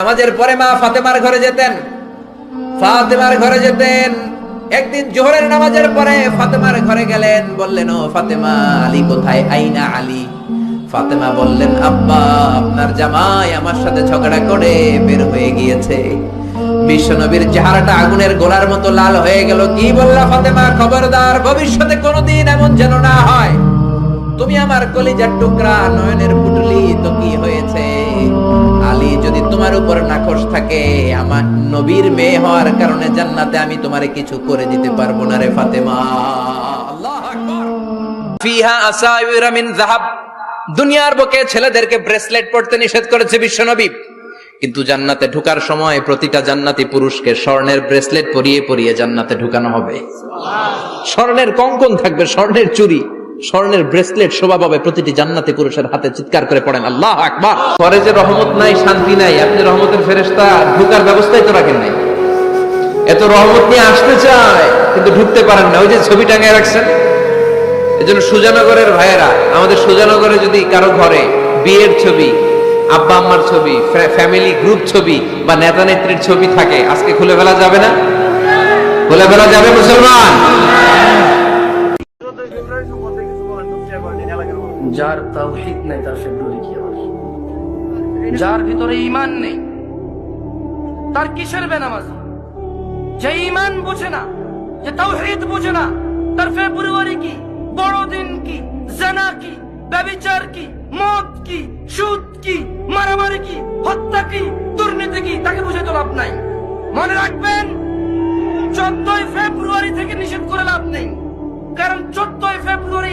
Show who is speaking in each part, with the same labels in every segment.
Speaker 1: নামাজের পরে মা ফাতেমার ঘরে যেতেন। ফাতেমার ঘরে যেতেন। একদিন জোহরের নামাজের পরে ফাতেমার ঘরে গেলেন, বললেন, ও ফাতেমা, আলী কোথায়? আইনা আলী? ফাতেমা বললেন, আব্বা, আপনার জামাই আমার সাথে ঝগড়া করে বের হয়ে গিয়েছে। বিশ্বনবীর চেহারাটা আগুনের গোলার মতো লাল হয়ে গেল। কি বললা ফাতেমা? খবরদার, ভবিষ্যতে কোনোদিন এমন যেন না হয়। তুমি আমার কলিজার টুকরা, নয়নের পুটলি, তো কি হয়েছে? থাকে আমার নবীর মেয়ে হওয়ার কারণে জান্নাতে আমি তোমারে কিছু করে দিতে পারব না রে ফাতেমা। দুনিয়ার বুকে ছেলেদেরকে ব্রেসলেট পড়তে নিষেধ করেছে বিশ্বনবী। কিন্তু জান্নাতে ঢুকার সময় প্রতিটা জান্নাতি পুরুষকে স্বর্ণের ব্রেসলেট পরিয়ে পরিয়ে জান্নাতে ঢুকানো হবে। স্বর্ণের কঙ্কন থাকবে, স্বর্ণের চুরি স্বর্ণের ব্রেসলেট শোভা পাবে প্রতিটি জান্নাতে পুরুষের হাতে। চিৎকার করে পড়েন, আল্লাহ আকবার! ঘরে যে রহমত নাই, শান্তি নাই, আপনি রহমতের ফেরেশতা, ঢুকার ব্যবস্থাই তো রাখেন নাই। এত রহমত নিয়ে আসতে চায়, কিন্তু ঢুকতে পারেন না। ওই যে ছবি টাঙিয়ে রাখছেন। এজন্য সুজানগরের ভাইয়েরা, আমাদের সুজানগরে যদি কারও ঘরে বিয়ের ছবি, আব্বা আম্মার ছবি ফ্যামিলি গ্রুপ ছবি বা নেতা নেত্রীর ছবি থাকে, আজকে খুলে ফেলা যাবে না? খুলে ফেলা যাবে মুসলমান?
Speaker 2: যার তাওহীদ নেই, তার ফেব্রুয়ারি কি আবার। যার ভিতরে ঈমান নেই, তার কিসের বেনামাজি? যে ঈমান বোঝে না, যে তাওহীদ বোঝে না, তার ফেব্রুয়ারি কি, বড়দিন কি, জানা কি ব্যভিচার কি, মদ কি, সুদ কি, মারামারি কি, হত্যা কি, দুর্নীতি কি, তাকে বুঝে তো লাভ নাই। মনে রাখবেন, চোদ্দই ফেব্রুয়ারি থেকে নিষেধ করে লাভ নেই। কারণ চোদ্দই ফেব্রুয়ারি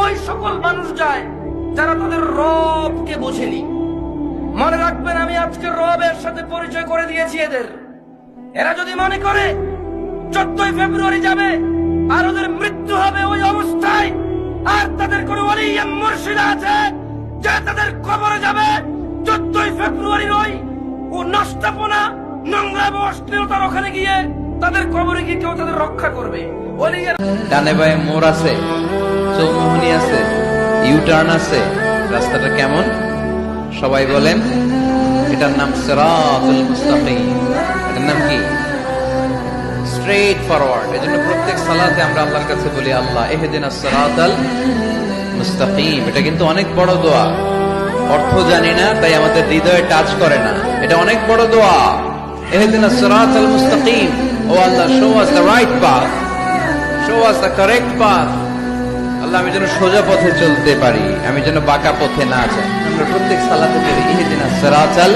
Speaker 2: ওই সকল মানুষ যায় যারা তাদের রবকে বোঝেনি। মনে রাখবেন, আমি আজকে রবের সাথে পরিচয় করে দিয়েছি এদের। এরা যদি মনে করে চোদ্দই ফেব্রুয়ারি যাবে, আর ওদের মৃত্যু হবে ওই অবস্থায়, আর তাদের কোন মুর্শিদ আছে যে তাদের কবরে যাবে, চোদ্দই ফেব্রুয়ারির ওই ও নষ্টাপনা নোংরা এবং অশ্লীলতার ওখানে গিয়ে তাদের কবরে গিয়ে কেউ তাদের রক্ষা করবে।
Speaker 1: ডানে বায়ে মোড় আছে। চৌমুহনী আছে ইউটার্ন আছে, রাস্তাটা কেমন? সবাই বলেন, এটার নাম সিরাতুল মুস্তাকিম। এটার নাম কি? স্ট্রেট ফরওয়ার্ড এজন্য প্রত্যেক সালাতে আমরা আল্লাহর কাছে বলি, আল্লাহ এহদিনাস সিরাতাল মুস্তাকিম। এটা কিন্তু অনেক বড় দোয়া। অর্থ জানি না, তাই আমাদের হৃদয়ে টাচ করে না। এটা অনেক বড় দোয়া। এহদিনাস সিরাতাল মুস্তাকিম। O Allah show us the right path show us the correct path আমি যেন সোজা পথে চলতে পারি, আমি যেন বাঁকা পথে না যাই। আমরা প্রত্যেক সালাতে পড়ি ইহদিনাস সিরাতাল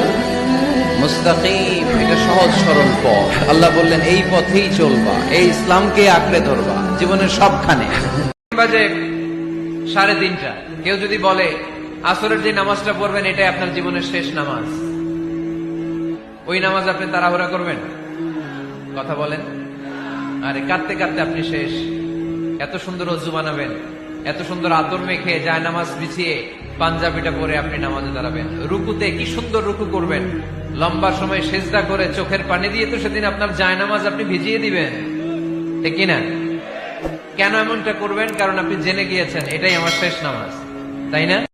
Speaker 1: মুস্তাকিম, এটা সহজ সরল পথ। আল্লাহ বললেন, এই পথেই চলবা, এই ইসলামকে আঁকড়ে ধরবা, জীবনের সবখানে। বাজে সাড়ে তিনটা। কেউ যদি বলে, আসরের যে নামাজটা পড়বেন, এটাই আপনার জীবনের শেষ নামাজ। ওই নামাজ আপনি তাড়াহুড়া করবেন? কথা বলেন। আরে, কাঁদতে কাঁদতে আপনি শেষ। এত সুন্দর অজু বানাবেন। এত সুন্দর আদর মেখে যায় নামাজ বিছিয়ে পাঞ্জাবিটা পরে আপনি নামাজে দাঁড়াবেন। রুকুতে কি সুন্দর রুকু করবেন। লম্বা সময় সেজদা করে চোখের পানি দিয়ে তো সেদিন আপনার যায় নামাজ আপনি ভিজিয়ে দিবেন। ঠিক কিনা? কেন এমনটা করবেন? কারণ আপনি জেনে গিয়েছেন, এটাই আমার শেষ নামাজ। তাই না?